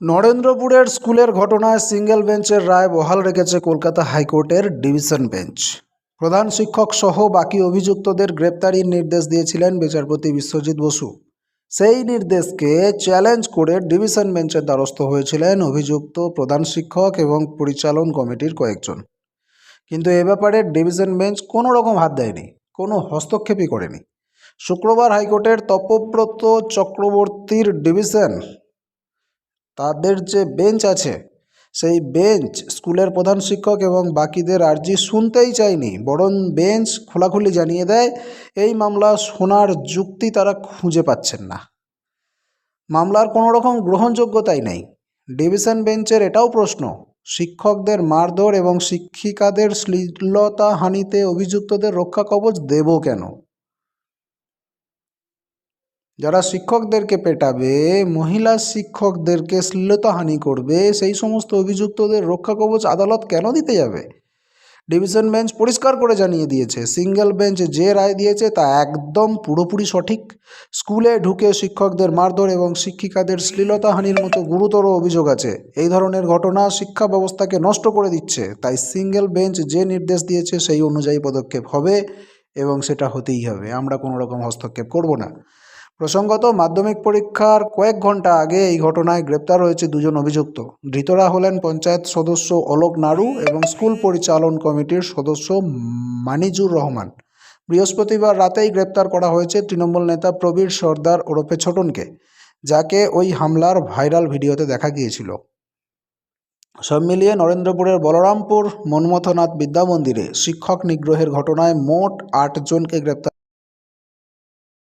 নরেন্দ্রপুরের স্কুলের ঘটনায় সিঙ্গেল বেঞ্চের রায় বহাল রেখেছে কলকাতা হাইকোর্টের ডিভিশন বেঞ্চ। প্রধান শিক্ষক সহ বাকি অভিযুক্তদের গ্রেপ্তারির নির্দেশ দিয়েছিলেন বিচারপতি বিশ্বজিৎ বসু। সেই নির্দেশকে চ্যালেঞ্জ করে ডিভিশন বেঞ্চের দ্বারস্থ হয়েছিলেন অভিযুক্ত প্রধান শিক্ষক এবং পরিচালন কমিটির কয়েকজন। কিন্তু এ ব্যাপারে ডিভিশন বেঞ্চ কোনো রকম হাত দেয়নি, কোনো হস্তক্ষেপই করেনি। শুক্রবার হাইকোর্টের তপব্রত চক্রবর্তীর ডিভিশন তাদের যে বেঞ্চ আছে, সেই বেঞ্চ স্কুলের প্রধান শিক্ষক এবং বাকিদের আর্জি শুনতেই চায়নি। বরং বেঞ্চ খোলাখুলি জানিয়ে দেয়, এই মামলা শোনার যুক্তি তারা খুঁজে পাচ্ছেন না। মামলার কোনো রকম গ্রহণযোগ্যতাই নেই। ডিভিশন বেঞ্চের এটাও প্রশ্ন, শিক্ষকদের মারধর এবং শিক্ষিকাদের শ্লীলতা হানিতে অভিযুক্তদের রক্ষা কবচ দেব কেন? যারা শিক্ষকদেরকে পেটাবে, মহিলা শিক্ষকদেরকে শ্লীলতাহানি করবে, সেই সমস্ত অভিযুক্তদের রক্ষা কবচ আদালত কেন দিতে যাবে? ডিভিশন বেঞ্চ পরিষ্কার করে জানিয়ে দিয়েছে, সিঙ্গেল বেঞ্চ যে রায় দিয়েছে তা একদম পুরোপুরি সঠিক। স্কুলে ঢুকে শিক্ষকদের মারধর এবং শিক্ষিকাদের শ্লীলতাহানির মতো গুরুতর অভিযোগ আছে। এই ধরনের ঘটনা শিক্ষা ব্যবস্থাকে নষ্ট করে দিচ্ছে, তাই সিঙ্গেল বেঞ্চ যে নির্দেশ দিয়েছে সেই অনুযায়ী পদক্ষেপ হবে এবং সেটা হতেই হবে। আমরা কোনো রকম হস্তক্ষেপ করব না। প্রসঙ্গত, মাধ্যমিক পরীক্ষার কয়েক ঘণ্টা আগে এই ঘটনায় গ্রেপ্তার হয়েছে দুজন অভিযুক্ত। ধৃতরা হলেন পঞ্চায়েত সদস্য অলোক নাড়ু এবং স্কুল পরিচালন কমিটির সদস্য মানিজুর রহমান। বৃহস্পতিবার রাতেই গ্রেপ্তার করা হয়েছে তৃণমূল নেতা প্রবীর সর্দার ওরফে ছোটনকে, যাকে ওই হামলার ভাইরাল ভিডিওতে দেখা গিয়েছিল। সব মিলিয়ে নরেন্দ্রপুরের বলরামপুর মন্মথনাথ বিদ্যামন্দিরে শিক্ষক নিগ্রহের ঘটনায় মোট আটজনকে গ্রেপ্তার